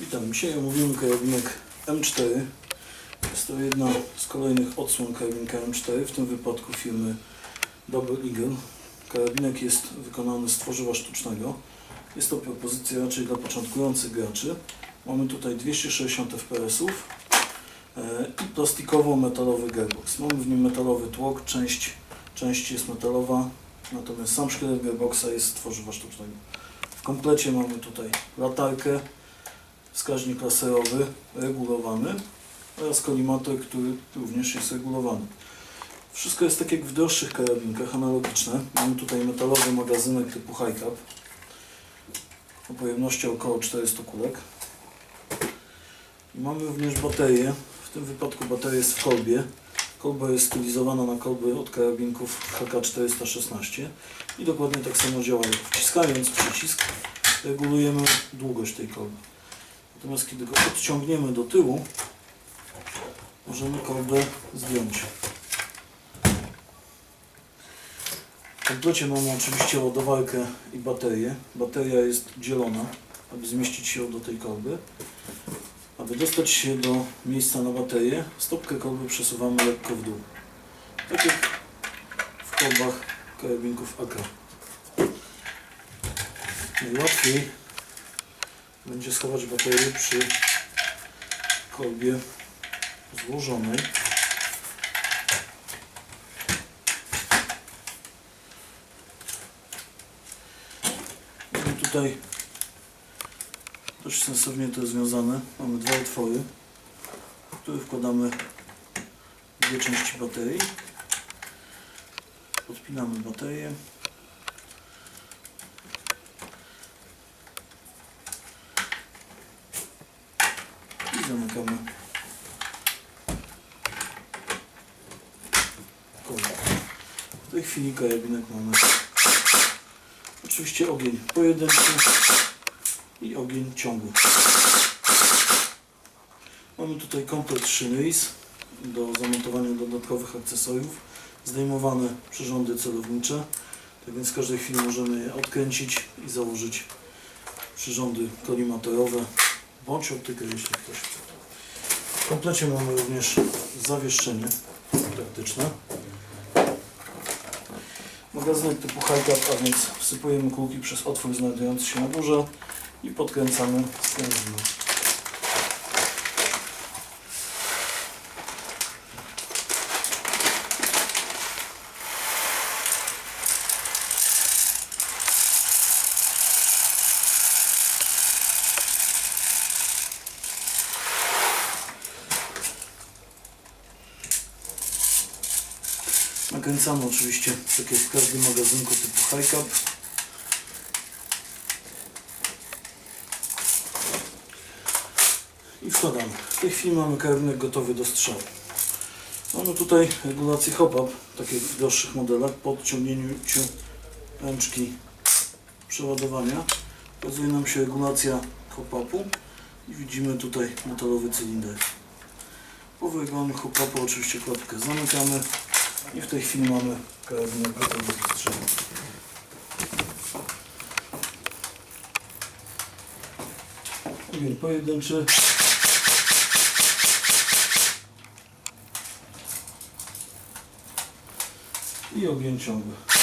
Witam. Dzisiaj omówimy karabinek M4. Jest to jedna z kolejnych odsłon karabinka M4, w tym wypadku firmy Double Eagle. Karabinek jest wykonany z tworzywa sztucznego. Jest to propozycja raczej dla początkujących graczy. Mamy tutaj 260 fps e, i plastikowo-metalowy gearbox. Mamy w nim metalowy tłok, część, część jest metalowa, natomiast sam szkielet gearboxa jest z tworzywa sztucznego. W komplecie mamy tutaj latarkę, wskaźnik laserowy regulowany oraz kolimator, który również jest regulowany. Wszystko jest tak jak w droższych karabinkach, analogiczne. Mamy tutaj metalowy magazynek typu high cap o pojemności około 400 kulek. Mamy również baterię. W tym wypadku bateria jest w kolbie. Kolba jest stylizowana na kolby od karabinków HK416 i dokładnie tak samo działa. Wciskając przycisk regulujemy długość tej kolby. Natomiast kiedy go odciągniemy do tyłu, możemy kolbę zdjąć. W komplecie mamy oczywiście ładowarkę i baterię. Bateria jest dzielona, aby zmieścić się do tej kolby. Aby dostać się do miejsca na baterię, stopkę kolby przesuwamy lekko w dół. Tak jak w kolbach karabinków AK. Najłatwiej będzie schować baterię przy kolbie złożonej. Mamy tutaj dość sensownie to jest związane. Mamy dwa otwory, w które wkładamy dwie części baterii. Podpinamy baterię. Zamykamy koło. W tej chwili karabinek mamy oczywiście ogień pojedynczy i ogień ciągły. Mamy tutaj komplet szyny do zamontowania dodatkowych akcesoriów, zdejmowane przyrządy celownicze, tak więc w każdej chwili możemy je odkręcić i założyć przyrządy kolimatorowe bądź optykę, jeśli ktoś chce. W komplecie mamy również zawieszenie taktyczne. Magazynek typu high a więc wsypujemy kulki przez otwór znajdujący się na górze i podkręcamy sprężynę. Nakręcamy oczywiście, tak jak w każdym magazynku typu high cap. I wkładamy. W tej chwili mamy karabinek gotowy do strzału. Mamy tutaj regulację hop-up, tak jak w droższych modelach, po odciągnięciu ręczki przeładowania. Pokazuje nam się regulacja hop-upu i widzimy tutaj metalowy cylinder. Po wyregulowaniu hop-upu oczywiście klatkę zamykamy i w tej chwili mamy karabinek gotowy do strzału. Ogień pojedynczy. I ogień ciągły.